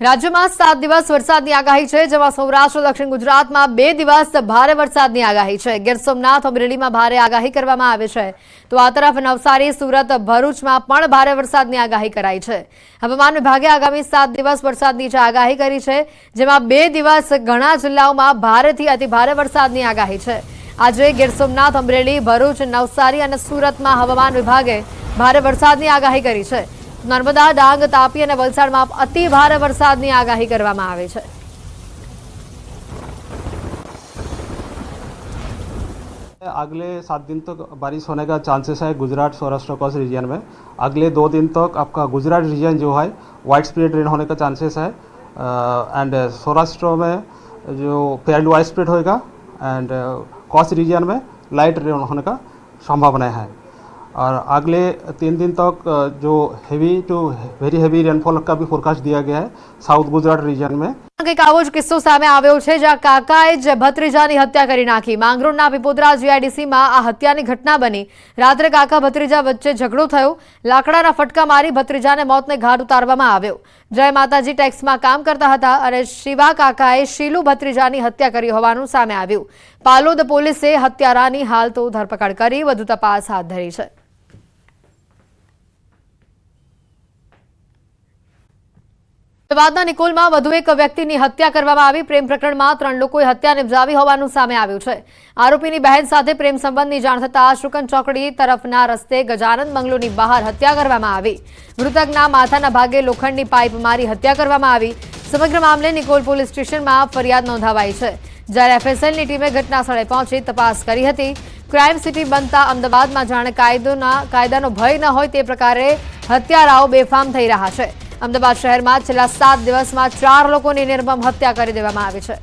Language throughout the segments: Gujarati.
રાજ્યમાં સાત દિવસ વરસાદની આગાહી છે, જેમાં સૌરાષ્ટ્ર, દક્ષિણ ગુજરાતમાં બે દિવસ ભારે વરસાદની આગાહી છે. ગીર સોમનાથ, અમરેલીમાં ભારે આગાહી કરવામાં આવી છે. તો આ તરફ નવસારી, સુરત, ભરૂચમાં પણ ભારે વરસાદની આગાહી કરાઈ છે. હવામાન વિભાગે આગામી સાત દિવસ વરસાદની જે આગાહી કરી છે, જેમાં બે દિવસ ઘણા જિલ્લાઓમાં ભારેથી અતિ ભારે વરસાદની આગાહી છે. આજે ગીર સોમનાથ, અમરેલી, ભરૂચ, નવસારી અને સુરતમાં હવામાન વિભાગે ભારે વરસાદની આગાહી કરી છે. નર્મદા ડાંગ તાપી અને વલસાડમાં અતિ ભારે વરસાદની આગાહી કરવામાં આવી છે अगले सात दिन तक बारिश होने का चांसेस है गुजरात सौराष्ट्र कोस्ट रीजन में अगले दो दिन तक आपका गुजरात रीजन जो है वाइड स्प्रेड रेन होने का चांसेस है एंड सौराष्ट्र में जो फेयरली वाइड स्प्रेड होएगा एंड कोस्ट रीजन में लाइट रेन होने का संभावना है और अगले तीन दिन तक अ, जो heavy to very heavy rainfall का भी फोरकास्ट दिया गया है साउथ गुजरात रीजन में કંઈક આવો જ કિસ્સો સામે આવ્યો છે જ્યાં કાકાએ જ ભત્રીજાની હત્યા કરી નાખી માંગરોળના પીપોદરા જીઆઈડીસીમાં આ હત્યાની ઘટના બની રાત્રે કાકા ભત્રીજા વચ્ચે ઝઘડો થયો લાકડાના ફટકા મારી ભત્રીજાને મોતને ઘાટ ઉતારવામાં આવ્યો જય માતાજી ટેક્સમાં કામ કરતા હતા અને શિવા કાકાએ શીલુ ભત્રીજાની હત્યા કરી હોવાનું સામે આવ્યું પાલોદ પોલીસે હત્યારાની હાલ તો ધરપકડ કરી વધુ તપાસ હાથ ધરી છે અમદાવાદના નિકોલમાં વધુ એક વ્યક્તિની હત્યા કરવામાં આવી. પ્રેમ પ્રકરણમાં ત્રણ લોકોએ હત્યા નિપજાવી હોવાનું સામે આવ્યું છે. આરોપીની બહેન સાથે પ્રેમ સંબંધની જાણ થતાં શુકન ચોકડી તરફના રસ્તે ગજાનંદ બંગલોની બહાર હત્યા કરવામાં આવી. મૃતકના માથાના ભાગે લોખંડની પાઇપ મારી હત્યા કરવામાં આવી. સમગ્ર મામલે નિકોલ પોલીસ સ્ટેશનમાં ફરિયાદ નોંધાવાઈ છે. જ્યારે એફએસએલની ટીમે ઘટના સ્થળે પહોંચી તપાસ કરી હતી. ક્રાઇમ સિટી બનતા અમદાવાદમાં જાણે કાયદોના કાયદાનો ભય ન હોય તે પ્રકારે હત્યારાઓ બેફામ થઈ રહ્યા છે. અમદાવાદ શહેરમાં છેલ્લા સાત દિવસમાં ચાર લોકોની નિર્મમ હત્યા કરી દેવામાં આવી છે.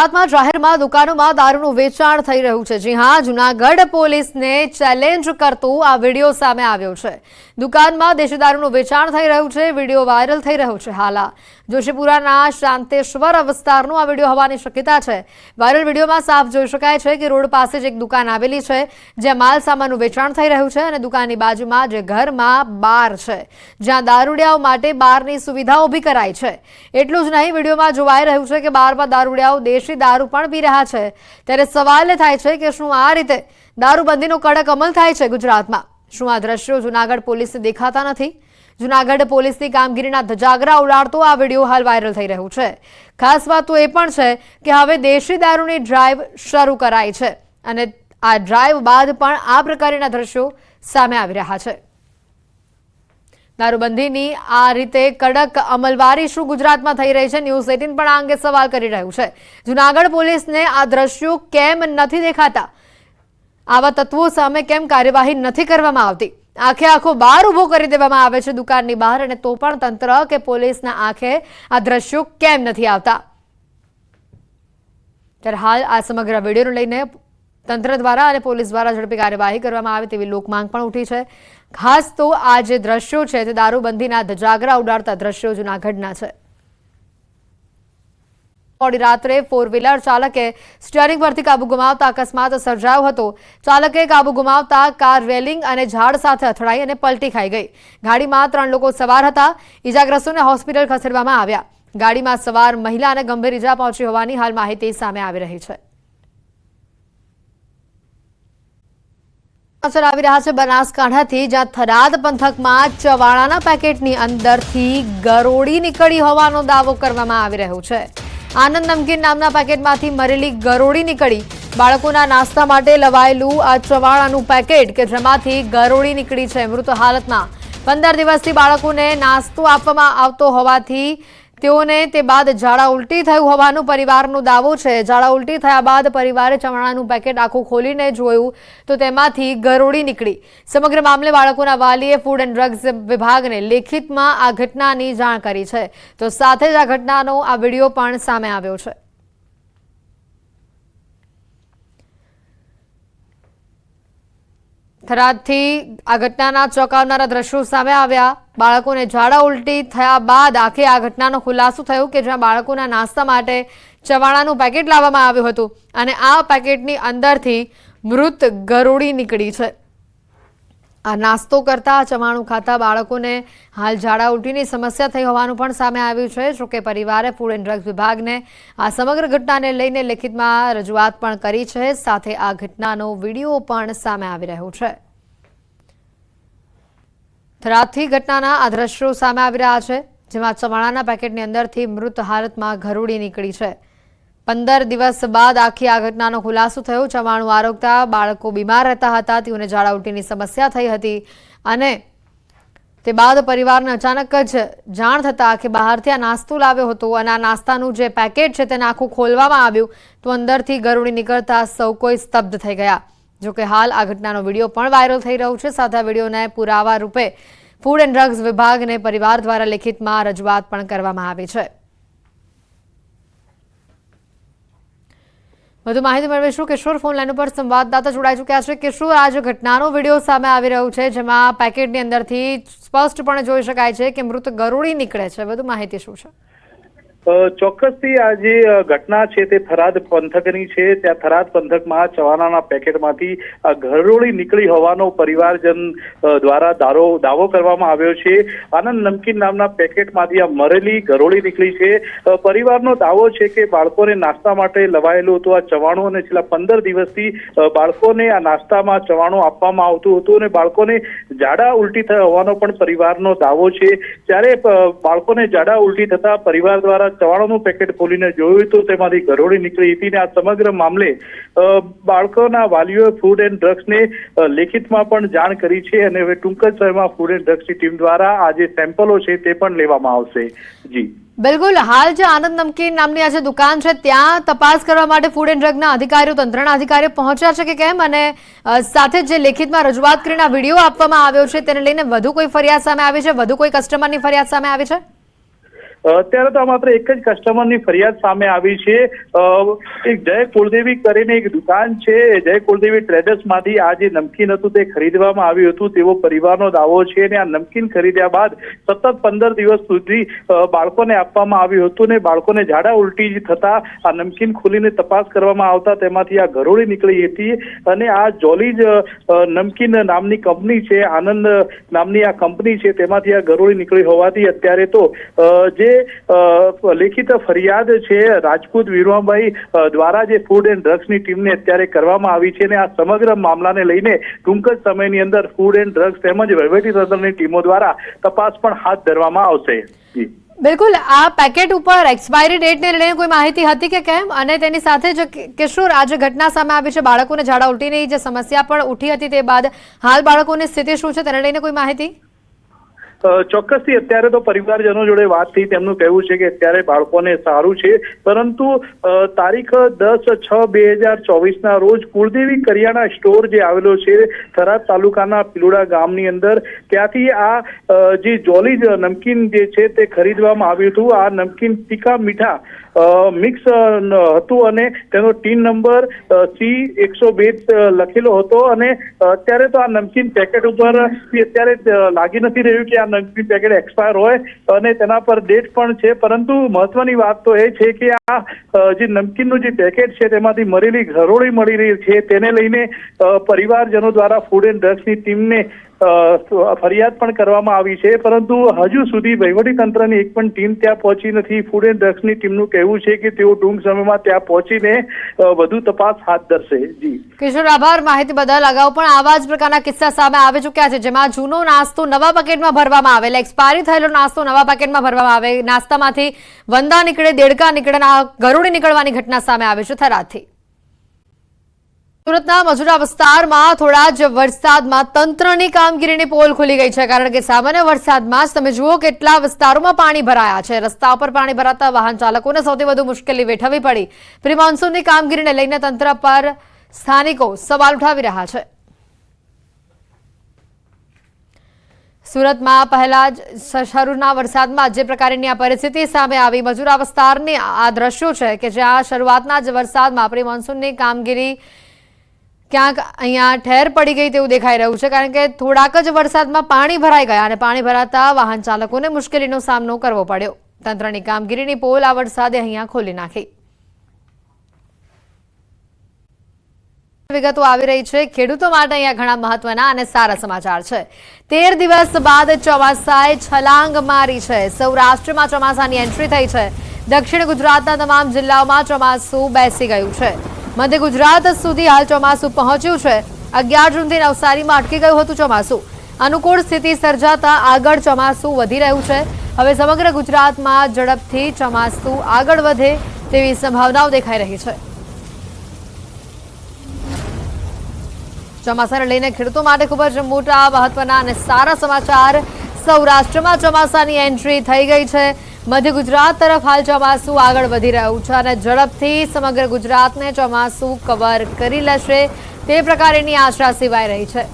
ગુજરાતમાં જાહેરમાં દુકાનોમાં દારૂનું વેચાણ થઈ રહ્યું છે. જી હા, જુનાગઢ પોલીસને ચેલેન્જ કરતો આ વીડિયો સામે આવ્યો છે. દુકાનમાં દેશી દારૂનું વેચાણ થઈ રહ્યું છે, વીડિયો વાયરલ થઈ રહ્યો છે હાલ. જોશીપુરાના શાંતેશ્વર વિસ્તારનો આ વીડિયો હોવાની શક્યતા છે. વાયરલ વિડીયોમાં સાફ જોઈ શકાય છે કે રોડ પાસે જ એક દુકાન આવેલી છે, જ્યાં માલ સામાનનું વેચાણ થઈ રહ્યું છે અને દુકાનની બાજુમાં જે ઘરમાં બાર છે. જ્યાં દારૂડિયાઓ માટે બારની સુવિધા ઊભી કરાઈ છે. એટલું જ નહીં, વિડીયોમાં જોવાઈ રહ્યું છે કે બારમાં દારૂડિયાઓ દેશી દારૂ પણ પી રહ્યા છે. ત્યારે સવાલ થાય છે કે શું આ રીતે દારૂબંધીનો કડક અમલ થાય છે ગુજરાતમાં? શું આ દ્રશ્યો જુનાગઢ પોલીસને દેખાતા નથી? જુનાગઢ પોલીસની કામગીરીના ધજાગરા ઉડાડતો આ વીડિયો હાલ વાયરલ થઈ રહ્યું છે. ખાસ વાત તો એ પણ છે કે હવે દેશી દારૂની ડ્રાઈવ શરૂ કરાઈ છે. અને આ ડ્રાઈવ બાદ પણ આ પ્રકારના દ્રશ્યો સામે આવી રહ્યા છે. દારૂબંધીની આ રીતે કડક અમલવારી શું ગુજરાતમાં થઈ રહી છે? ન્યૂઝ એટીન પણ આ અંગે સવાલ કરી રહ્યું છે. જુનાગઢ પોલીસને આ દ્રશ્યો કેમ નથી દેખાતા? આવા તત્વો સામે કેમ કાર્યવાહી નથી કરવામાં આવતી? આખે આખો બાર ઊભો કરી દેવામાં આવે છે દુકાનની બહાર અને તો પણ તંત્ર કે પોલીસના આંખે આ દ્રશ્યો કેમ નથી આવતા? ત્યારે હાલ આ સમગ્ર વિડીયોને લઈને તંત્ર દ્વારા અને પોલીસ દ્વારા ઝડપી કાર્યવાહી કરવામાં આવે તેવી લોકમાંગ પણ ઉઠી છે. ખાસ તો આ જે દ્રશ્યો છે તે દારૂબંધીના ધજાગરા ઉડાડતા દ્રશ્યો જૂનાગઢના છે. મોડી રાત્રે ફોર વ્હીલર ચાલકે સ્ટીયરિંગ પરથી કાબુ ગુમાવતા અકસ્માત સર્જાયો હતો. ચાલકે કાબુ ગુમાવતા કાર રેલિંગ અને ઝાડ સાથે અથડાઈ અને પલટી ખાઈ ગઈ. ગાડીમાં ત્રણ લોકો સવાર હતા. ઈજાગ્રસ્તોને હોસ્પિટલ ખસેડવામાં આવ્યા. ગાડીમાં સવાર મહિલા અને ગંભીર ઈજા પહોંચી હોવાની હાલ માહિતી સામે આવી રહી છે. સમાચાર આવી રહ્યા છે બનાસકાંઠાથી, જ્યાં થરાદ પંથકમાં ચવાણાના પેકેટની અંદરથી ગરોળી નીકળી હોવાનો દાવો કરવામાં આવી રહ્યો છે. આનંદ નમકીન નામના પેકેટમાંથી મરેલી ગરોળી નીકળી. બાળકોના નાસ્તા માટે લવાયેલું આ ચવાણાનું પેકેટ કે જેમાંથી ગરોળી નીકળી છે, મૃત હાલતમાં. પંદર દિવસથી બાળકોને નાસ્તો આપવામાં આવતો હોવાથી તેઓને તે બાદ ઝાડા ઉલટી થયું હોવાનું પરિવારનો દાવો છે. ઝાડા ઉલટી થયા બાદ પરિવારે ચવાણાનું પેકેટ આખું ખોલીને જોયું તો તેમાંથી ગરોળી નીકળી. સમગ્ર મામલે બાળકોના વાલીએ ફૂડ એન્ડ ડ્રગ્સ વિભાગને લેખિતમાં આ ઘટનાની જાણ કરી છે. તો સાથે જ આ ઘટનાનો આ વીડિયો પણ સામે આવ્યો છે. થરાદથી આ ઘટનાના ચોંકાવનારા દ્રશ્યો સામે આવ્યા. બાળકોને ઝાડા ઉલટી થયા બાદ આખી આ ઘટનાનો ખુલાસો થયો કે જ્યાં બાળકોના નાસ્તા માટે ચવાણાનું પેકેટ લાવવામાં આવ્યું હતું અને આ પેકેટની અંદરથી મૃત ગરોળી નીકળી છે. આ નાસ્તો કરતા ચવાણું ખાતા બાળકોને હાલ ઝાડા ઉલટીની સમસ્યા થઈ હોવાનું પણ સામે આવ્યું છે. જોકે પરિવારે ફૂડ એન્ડ ડ્રગ્સ વિભાગને આ સમગ્ર ઘટનાને લઈને લેખિતમાં રજૂઆત પણ કરી છે. સાથે આ ઘટનાનો વીડિયો પણ સામે આવી રહ્યો છે. થરાદથી ઘટનાના આ દ્રશ્યો સામે આવી રહ્યા છે, જેમાં ચવાણાના પેકેટની અંદરથી મૃત હાલતમાં ઘરોડી નીકળી છે. પંદર દિવસ બાદ આખી આ ઘટનાનો ખુલાસો થયો. ચવાણું આરોગતા બાળકો બીમાર રહેતા હતા, તેઓને ઝાડા ઉલટીની સમસ્યા થઈ હતી અને તે બાદ પરિવારને અચાનક જ જાણ થતાં કે બહારથી આ નાસ્તો લાવ્યો હતો અને આ નાસ્તાનું જે પેકેટ છે તેને આખું ખોલવામાં આવ્યું તો અંદરથી ગરુડી નીકળતા સૌ કોઈ સ્તબ્ધ થઈ ગયા. જોકે હાલ આ ઘટનાનો વીડિયો પણ વાયરલ થઈ રહ્યો છે. સાથે આ વિડીયોને પુરાવા રૂપે ફૂડ એન્ડ ડ્રગ્સ વિભાગને પરિવાર દ્વારા લેખિતમાં રજૂઆત પણ કરવામાં આવી છે. વધુ માહિતી મેળવીશું. કિશોર ફોન લાઈન ઉપર સંવાદદાતા જોડાઈ ચૂક્યા છે. કિશોર આ જે ઘટનાનો વીડિયો સામે આવી રહ્યો છે, જેમાં પેકેટની અંદરથી સ્પષ્ટપણે જોઈ શકાય છે કે મૃત ગરોળી નીકળે છે. વધુ માહિતી શું છે? ચોક્કસથી આ જે ઘટના છે તે થરાદ પંથકની છે. ત્યાં થરાદ પંથકમાં ચવાનાના પેકેટમાંથી ઘરોળી નીકળી હોવાનો પરિવારજન દ્વારા દારો, દાવો કરવામાં આવ્યો છે. આનંદ નમકીન નામના પેકેટમાંથી આ મરેલી ઘરોળી નીકળી છે. પરિવારનો દાવો છે કે બાળકોને નાસ્તા માટે લવાયેલું હતું. આ ચવાણું અને છેલ્લા પંદર દિવસથી બાળકોને આ નાસ્તામાં ચવાણું આપવામાં આવતું હતું અને બાળકોને ઝાડા ઉલટી થયા હોવાનો પણ પરિવારનો દાવો છે. ત્યારે બાળકોને ઝાડા ઉલટી થતા પરિવાર દ્વારા ચવાણુંનું પેકેટ ખોલીને જોયું તો તેમાંથી ગરોળી નીકળી હતી અને આ સમગ્ર મામલે બાળકોના વાલીઓએ ફૂડ એન્ડ ડ્રગ્સને લેખિતમાં પણ જાણ કરી છે અને હવે ટૂંક જ સમયમાં ફૂડ એન્ડ ડ્રગ્સની ટીમ દ્વારા આ જે સેમ્પલો છે તે પણ લેવામાં આવશે. જી. બિલકુલ. હાલ જે આનંદ નમકીન નામની આ જે દુકાન છે, ત્યાં તપાસ કરવા માટે ફૂડ એન્ડ ડ્રગના અધિકારીઓ, તંત્રના અધિકારીઓ પહોંચ્યા છે કે કેમ? અને સાથે જે લેખિતમાં રજૂઆત કરીને વીડિયો આપવામાં આવ્યો છે, તેને લઈને વધુ કોઈ ફરિયાદ સામે આવી છે? વધુ કોઈ કસ્ટમરની ફરિયાદ સામે આવી છે? અત્યારે તો માત્ર એક જ કસ્ટમરની ફરિયાદ સામે આવી છે. એક જય કુળદેવી કરીને એક દુકાન છે. જય કુલદેવી ટ્રેડર્સમાંથી આ જે નમકીન હતું તે ખરીદવામાં આવ્યું હતું તેવો પરિવારનો દાવો છે અને આ નમકીન ખરીદ્યા બાદ સતત પંદર દિવસ સુધી બાળકોને આપવામાં આવ્યું હતું ને બાળકોને ઝાડા ઉલટી થતા આ નમકીન ખોલીને તપાસ કરવામાં આવતા તેમાંથી આ ગરોળી નીકળી હતી. અને આ જોલી જ અ, નમકીન નામની કંપની છે આનંદ નામની આ કંપની છે તેમાંથી આ ગરોળી નીકળી હોવાથી અત્યારે તો જે લેખિત ફરિયાદ છે રાજપૂત વિરવાભાઈ દ્વારા જે ફૂડ એન્ડ ડ્રગ્સની ટીમને અત્યારે કરવામાં આવી છે અને આ સમગ્ર મામલાને લઈને ટૂંક જ સમયની અંદર ફૂડ એન્ડ ડ્રગ્સ તેમજ વહીવટીતંત્રની ટીમો દ્વારા તપાસ પણ હાથ ધરવામાં આવશે. બિલકુલ, આ પેકેટ ઉપર એક્સપાયરી ડેટને લઈને કોઈ માહિતી હતી કે કેમ? અને તેની સાથે જ કિશોર, આ જે ઘટના સામે આવી છે, બાળકોને ઝાડા ઉલટીની જે સમસ્યા પણ ઉઠી હતી તે બાદ હાલ બાળકોની સ્થિતિ શું છે તેને લઈને કોઈ માહિતી? ચોક્કસથી અત્યારે તો પરિવારજનો જોડે વાત થઈ તેમનું કહેવું છે કે અત્યારે બાળકોને સારું છે. પરંતુ તારીખ દસ છ બે હજાર ચોવીસના રોજ કુળદેવી કરિયાણા સ્ટોર જે આવેલો છે, થરાદ તાલુકાના પિલુડા ગામની અંદર, ત્યાંથી આ જે જોલી નમકીન જે છે તે ખરીદવામાં આવ્યું હતું. આ નમકીન તીખા મીઠા મિક્સ હતું અને તેનો ટીન નંબર સી એકસો બે લખેલો હતો અને અત્યારે તો આ નમકીન પેકેટ ઉપર અત્યારે લાગી નથી રહ્યું કે આ નમકીન પેકેટ એક્સપાયર હોય અને તેના પર ડેટ પણ છે. પરંતુ મહત્વની વાત તો એ છે કે આ જે નમકીનનું જે પેકેટ છે તેમાંથી મરેલી ઘરોળી મળી રહી છે. તેને લઈને પરિવારજનો દ્વારા ફૂડ એન્ડ ડ્રગ્સની ટીમને ફરિયાદ પણ કરવામાં આવી છે, પરંતુ હજુ સુધી વહીવટી તંત્રની એક પણ ટીમ ત્યાં પહોંચી નથી. ફૂડ એન્ડ ડ્રગ્સની ટીમનું કહેવું છે કે તેઓ ટૂંક સમયમાં ત્યાં પહોંચીને વધુ તપાસ હાથ ધરશે. જી. કિશોર, આભાર. માહિતી બદલ અગાઉ પણ આવા જ પ્રકારના કિસ્સા સામે આવી ચૂક્યા છે, જેમાં જૂનો નાસ્તો નવા પેકેટમાં ભરવામાં આવે. એક્સપાયરી થયેલો નાસ્તો નવા પેકેટમાં ભરવામાં આવે. નાસ્તામાંથી વંદા નીકળે, દેડકા નીકળે ગરુડી નીકળવાની ઘટના સામે આવે છે થરાદથી. સુરતના મજુરા વિસ્તારમાં થોડા જ વરસાદમાં તંત્રની કામગીરીની પોલ ખુલી ગઈ છે. કારણ કે સામાન્ય વરસાદમાં તમે જુઓ કેટલા વિસ્તારોમાં પાણી ભરાયા છે. રસ્તા પર પાણી ભરાતા વાહન ચાલકોને સૌથી વધુ મુશ્કેલી વેઠવી પડી. પ્રી મોન્સૂનની કામગીરીને લઈને તંત્ર પર સ્થાનિકો સવાલ ઉઠાવી રહ્યા છે. સુરતમાં પહેલા જ શરૂના વરસાદમાં જે પ્રકારની આ પરિસ્થિતિ સામે આવી મજુરા વિસ્તારની આ દ્રશ્યો છે કે જ્યાં શરૂઆતના જ વરસાદમાં પ્રી મોન્સૂનની કામગીરી ક્યાંક અહીંયા ઠેર પડી ગઈ તેવું દેખાઈ રહ્યું છે, કારણ કે થોડાક જ વરસાદમાં પાણી ભરાઈ ગયા અને પાણી ભરાતા વાહન ચાલકોને મુશ્કેલીનો સામનો કરવો પડ્યો. તંત્રની કામગીરીની પોલ આ વરસાદે અહીંયા ખોલી નાખી. વિગતો આવી રહી છે, ખેડૂતો માટે અહીંયા ઘણા મહત્વના અને સારા સમાચાર છે. તેર દિવસ બાદ ચોમાસાએ છલાંગ મારી છે. સૌરાષ્ટ્રમાં ચોમાસાની એન્ટ્રી થઈ છે. દક્ષિણ ગુજરાતના તમામ જિલ્લાઓમાં ચોમાસું બેસી ગયું છે. મધ્ય ગુજરાત સુધી હાલ ચોમાસું પહોંચ્યું છે. અગિયાર જૂનથી નવસારીમાં અટકી ગયું હતું ચોમાસું. અનુકૂળ સ્થિતિ સર્જાતા આગળ ચોમાસું વધી રહ્યું છે. હવે સમગ્ર ગુજરાતમાં ઝડપથી ચોમાસું આગળ વધે તેવી સંભાવનાઓ દેખાઈ રહી છે. ચોમાસાને લઈને ખેડૂતો માટે ખૂબ જ મોટા મહત્વના અને સારા સમાચાર. સૌરાષ્ટ્રમાં ચોમાસાની એન્ટ્રી થઈ ગઈ છે. મધ્ય ગુજરાત તરફ હાલ ચોમાસું આગળ વધી રહ્યું છે અને ઝડપથી સમગ્ર ગુજરાતને ચોમાસું કવર કરી લેશે તે પ્રકારેની આશા સેવાઈ રહી છે.